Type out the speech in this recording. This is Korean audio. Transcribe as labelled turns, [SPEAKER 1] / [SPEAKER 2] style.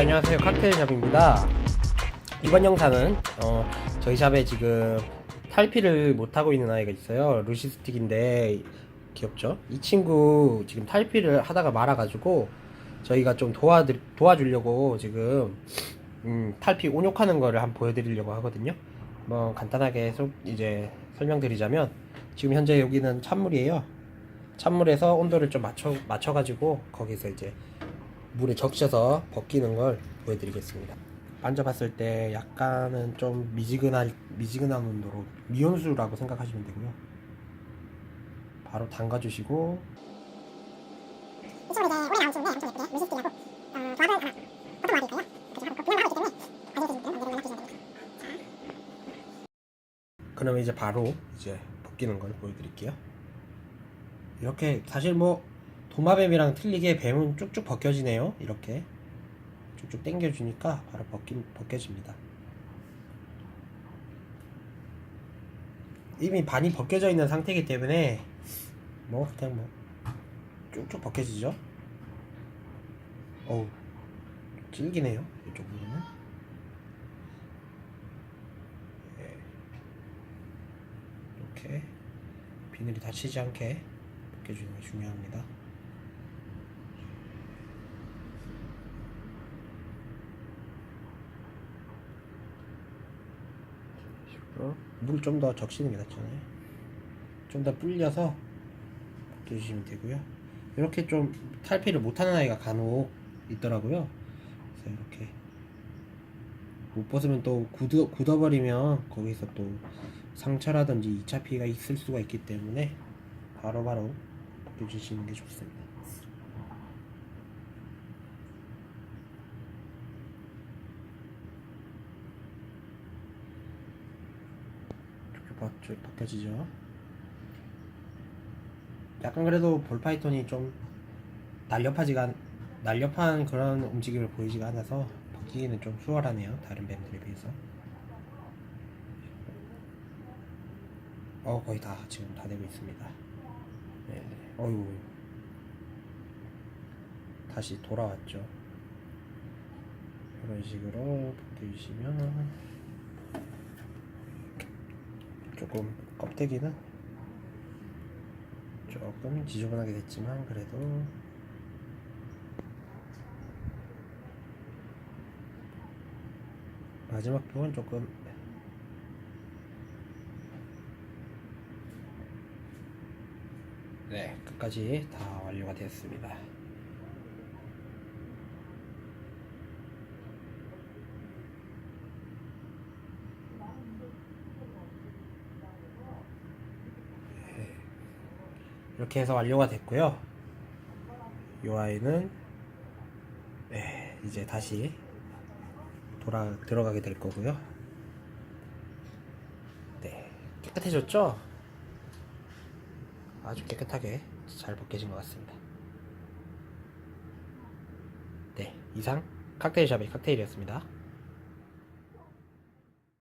[SPEAKER 1] 안녕하세요. 칵테일샵입니다. 이번 영상은 어, 저희 샵에 지금 탈피를 못하고 있는 아이가 있어요. 루시스틱인데 귀엽죠? 이 친구 지금 탈피를 하다가 말아가지고 저희가 좀 도와드, 도와주려고 지금 음, 탈피 온욕하는 거를 한번 보여드리려고 하거든요. 뭐 간단하게 소- 이제 설명드리자면 지금 현재 여기는 찬물이에요. 찬물에서 온도를 좀 맞춰 맞춰 가지고 거기서 이제 물에 적셔서 벗기는 걸 보여드리겠습니다. 만져봤을 때 약간은 좀 미지근한 미지근한 온도로 미온수라고 생각하시면 되고요. 바로 담가주시고
[SPEAKER 2] 이쪽으로 이제 오래 나온 친구인데 엄청 예쁘게 루시스틱이라고 어, 조합을 하나 어떤 조합일까요? 그렇게 하고 그냥 하고 있기 때문에 가져오신 분들은 반대로 연락주시면 됩니다.
[SPEAKER 1] 그러면 이제 바로 이제 벗기는 걸 보여드릴게요. 이렇게 사실 뭐 도마뱀이랑 틀리게 뱀은 쭉쭉 벗겨지네요. 이렇게 쭉쭉 당겨주니까 바로 벗기, 벗겨집니다. 이미 반이 벗겨져 있는 상태이기 때문에 뭐 그냥 뭐 쭉쭉 벗겨지죠. 어우 질기네요. 이쪽 부분은. 이렇게 비늘이 다치지 않게 벗겨주는 게 중요합니다. 물좀 더 적시는 게 낫잖아요. 좀 더 불려서 벗겨주시면 되고요. 이렇게 좀 탈피를 못하는 아이가 간혹 있더라고요. 그래서 이렇게 못 벗으면 또 굳어, 굳어버리면 거기서 또 상처라든지 2차 피해가 있을 수가 있기 때문에 바로바로 벗겨주시는 게 좋습니다. 벗- 벗겨지죠. 약간 그래도 볼파이톤이 좀 날렵하지가 않- 날렵한 그런 움직임을 보이지가 않아서 벗기기는 좀 수월하네요. 다른 뱀들에 비해서. 어 거의 다 지금 다 되고 있습니다. 네, 어유 다시 돌아왔죠. 이런 식으로 벗겨주시면 조금 껍데기는 조금 지저분하게 됐지만 그래도 마지막 부분 조금 네 끝까지 다 완료가 되었습니다 네. 이렇게 해서 완료가 됐고요 이 아이는 네, 이제 다시 돌아 들어가게 될 거고요. 네, 깨끗해졌죠? 아주 깨끗하게 잘 벗겨진 것 같습니다. 네, 이상 칵테일샵의 칵테일이었습니다.